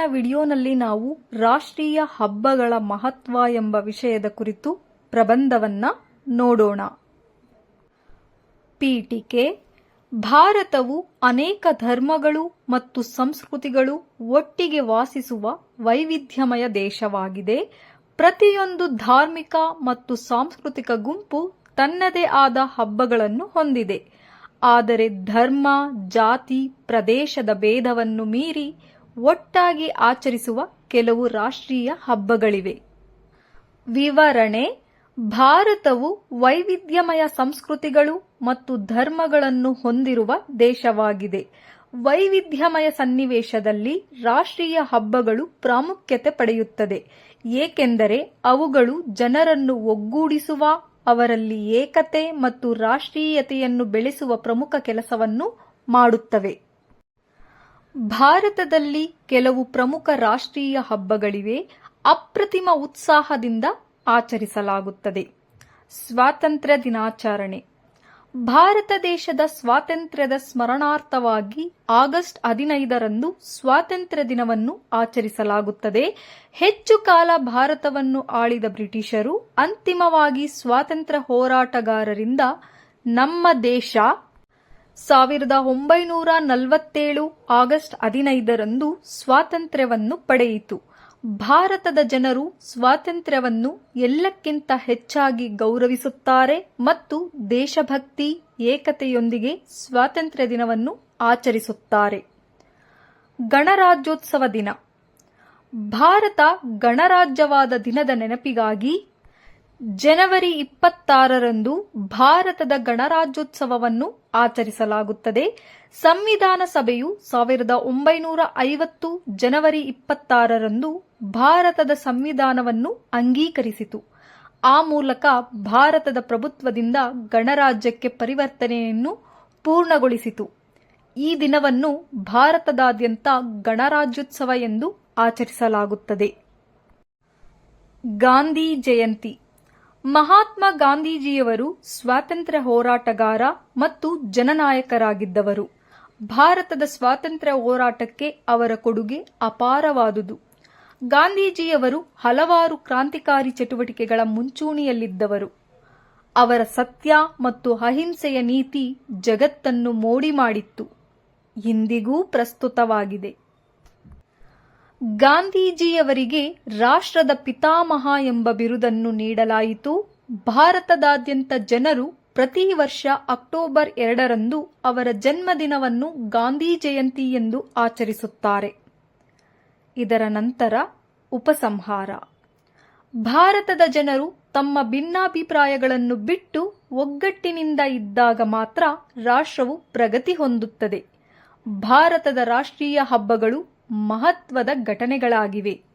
ಇಂದಿನ ವಿಡಿಯೋನಲ್ಲಿ ನಾವು ರಾಷ್ಟ್ರೀಯ ಹಬ್ಬಗಳ ಮಹತ್ವ ಎಂಬ ವಿಷಯದ ಕುರಿತು ಪ್ರಬಂಧವನ್ನ ನೋಡೋಣ. ಪೀಠಿಕೆ, ಭಾರತವು ಅನೇಕ ಧರ್ಮಗಳು ಮತ್ತು ಸಂಸ್ಕೃತಿಗಳು ಒಟ್ಟಿಗೆ ವಾಸಿಸುವ ವೈವಿಧ್ಯಮಯ ದೇಶವಾಗಿದೆ. ಪ್ರತಿಯೊಂದು ಧಾರ್ಮಿಕ ಮತ್ತು ಸಾಂಸ್ಕೃತಿಕ ಗುಂಪು ತನ್ನದೇ ಆದ ಹಬ್ಬಗಳನ್ನು ಹೊಂದಿದೆ. ಆದರೆ ಧರ್ಮ, ಜಾತಿ, ಪ್ರದೇಶದ ಭೇದವನ್ನು ಮೀರಿ ಒಟ್ಟಾಗಿ ಆಚರಿಸುವ ಕೆಲವು ರಾಷ್ಟ್ರೀಯ ಹಬ್ಬಗಳಿವೆ. ವಿವರಣೆ, ಭಾರತವು ವೈವಿಧ್ಯಮಯ ಸಂಸ್ಕೃತಿಗಳು ಮತ್ತು ಧರ್ಮಗಳನ್ನು ಹೊಂದಿರುವ ದೇಶವಾಗಿದೆ. ವೈವಿಧ್ಯಮಯ ಸನ್ನಿವೇಶದಲ್ಲಿ ರಾಷ್ಟ್ರೀಯ ಹಬ್ಬಗಳು ಪ್ರಾಮುಖ್ಯತೆ ಪಡೆಯುತ್ತದೆ. ಏಕೆಂದರೆ ಅವುಗಳು ಜನರನ್ನು ಒಗ್ಗೂಡಿಸುವ, ಅವರಲ್ಲಿ ಏಕತೆ ಮತ್ತು ರಾಷ್ಟ್ರೀಯತೆಯನ್ನು ಬೆಳೆಸುವ ಪ್ರಮುಖ ಕೆಲಸವನ್ನು ಮಾಡುತ್ತವೆ. ಭಾರತದಲ್ಲಿ ಕೆಲವು ಪ್ರಮುಖ ರಾಷ್ಟ್ರೀಯ ಹಬ್ಬಗಳಿವೆ. ಅಪ್ರತಿಮ ಉತ್ಸಾಹದಿಂದ ಆಚರಿಸಲಾಗುತ್ತದೆ. ಸ್ವಾತಂತ್ರ್ಯ ದಿನಾಚರಣೆ. ಭಾರತ ದೇಶದ ಸ್ವಾತಂತ್ರ್ಯದ ಸ್ಮರಣಾರ್ಥವಾಗಿ ಆಗಸ್ಟ್ ಹದಿನೈದರಂದು ಸ್ವಾತಂತ್ರ್ಯ ದಿನವನ್ನು ಆಚರಿಸಲಾಗುತ್ತದೆ. ಹೆಚ್ಚು ಕಾಲ ಭಾರತವನ್ನು ಆಳಿದ ಬ್ರಿಟಿಷರು ಅಂತಿಮವಾಗಿ ಸ್ವಾತಂತ್ರ್ಯ ಹೋರಾಟಗಾರರಿಂದ ನಮ್ಮ ದೇಶ ಸಾವಿರದ ಒಂಬೈನೂರ ನಲವತ್ತೇಳು ಆಗಸ್ಟ್ ಹದಿನೈದರಂದು ಸ್ವಾತಂತ್ರ್ಯವನ್ನು ಪಡೆಯಿತು. ಭಾರತದ ಜನರು ಸ್ವಾತಂತ್ರ್ಯವನ್ನು ಎಲ್ಲಕ್ಕಿಂತ ಹೆಚ್ಚಾಗಿ ಗೌರವಿಸುತ್ತಾರೆ ಮತ್ತು ದೇಶಭಕ್ತಿ, ಏಕತೆಯೊಂದಿಗೆ ಸ್ವಾತಂತ್ರ್ಯ ದಿನವನ್ನು ಆಚರಿಸುತ್ತಾರೆ. ಗಣರಾಜ್ಯೋತ್ಸವ ದಿನ. ಭಾರತ ಗಣರಾಜ್ಯವಾದ ದಿನದ ನೆನಪಿಗಾಗಿ ಜನವರಿ ಇಪ್ಪತ್ತಾರರಂದು ಭಾರತದ ಗಣರಾಜ್ಯೋತ್ಸವವನ್ನು ಆಚರಿಸಲಾಗುತ್ತದೆ. ಸಂವಿಧಾನ ಸಭೆಯು ಸಾವಿರದ ಒಂಬೈನೂರ ಐವತ್ತು ಜನವರಿ ಇಪ್ಪತ್ತಾರರಂದು ಭಾರತದ ಸಂವಿಧಾನವನ್ನು ಅಂಗೀಕರಿಸಿತು. ಆ ಮೂಲಕ ಭಾರತದ ಪ್ರಭುತ್ವದಿಂದ ಗಣರಾಜ್ಯಕ್ಕೆ ಪರಿವರ್ತನೆಯನ್ನು ಪೂರ್ಣಗೊಳಿಸಿತು. ಈ ದಿನವನ್ನು ಭಾರತದಾದ್ಯಂತ ಗಣರಾಜ್ಯೋತ್ಸವ ಎಂದು ಆಚರಿಸಲಾಗುತ್ತದೆ. ಗಾಂಧಿ ಜಯಂತಿ ಮಹಾತ್ಮ ಗಾಂಧೀಜಿಯವರು ಸ್ವಾತಂತ್ರ್ಯ ಹೋರಾಟಗಾರ ಮತ್ತು ಜನನಾಯಕರಾಗಿದ್ದವರು. ಭಾರತದ ಸ್ವಾತಂತ್ರ್ಯ ಹೋರಾಟಕ್ಕೆ ಅವರ ಕೊಡುಗೆ ಅಪಾರವಾದುದು. ಗಾಂಧೀಜಿಯವರು ಹಲವಾರು ಕ್ರಾಂತಿಕಾರಿ ಚಟುವಟಿಕೆಗಳ ಮುಂಚೂಣಿಯಲ್ಲಿದ್ದವರು. ಅವರ ಸತ್ಯ ಮತ್ತು ಅಹಿಂಸೆಯ ನೀತಿ ಜಗತ್ತನ್ನು ಮೋಡಿ ಮಾಡಿತ್ತು ಇಂದಿಗೂ ಪ್ರಸ್ತುತವಾಗಿದೆ. ಗಾಂಧೀಜಿಯವರಿಗೆ ರಾಷ್ಟ್ರದ ಪಿತಾಮಹ ಎಂಬ ಬಿರುದನ್ನು ನೀಡಲಾಯಿತು. ಭಾರತದಾದ್ಯಂತ ಜನರು ಪ್ರತಿ ವರ್ಷ ಅಕ್ಟೋಬರ್ ಎರಡರಂದು ಅವರ ಜನ್ಮದಿನವನ್ನು ಗಾಂಧಿ ಜಯಂತಿ ಎಂದು ಆಚರಿಸುತ್ತಾರೆ. ಇದರ ನಂತರ ಉಪಸಂಹಾರ. ಭಾರತದ ಜನರು ತಮ್ಮ ಭಿನ್ನಾಭಿಪ್ರಾಯಗಳನ್ನು ಬಿಟ್ಟು ಒಗ್ಗಟ್ಟಿನಿಂದ ಇದ್ದಾಗ ಮಾತ್ರ ರಾಷ್ಟ್ರವು ಪ್ರಗತಿ ಹೊಂದುತ್ತದೆ. ಭಾರತದ ರಾಷ್ಟ್ರೀಯ ಹಬ್ಬಗಳು ಮಹತ್ವದ ಘಟನೆಗಳಾಗಿವೆ.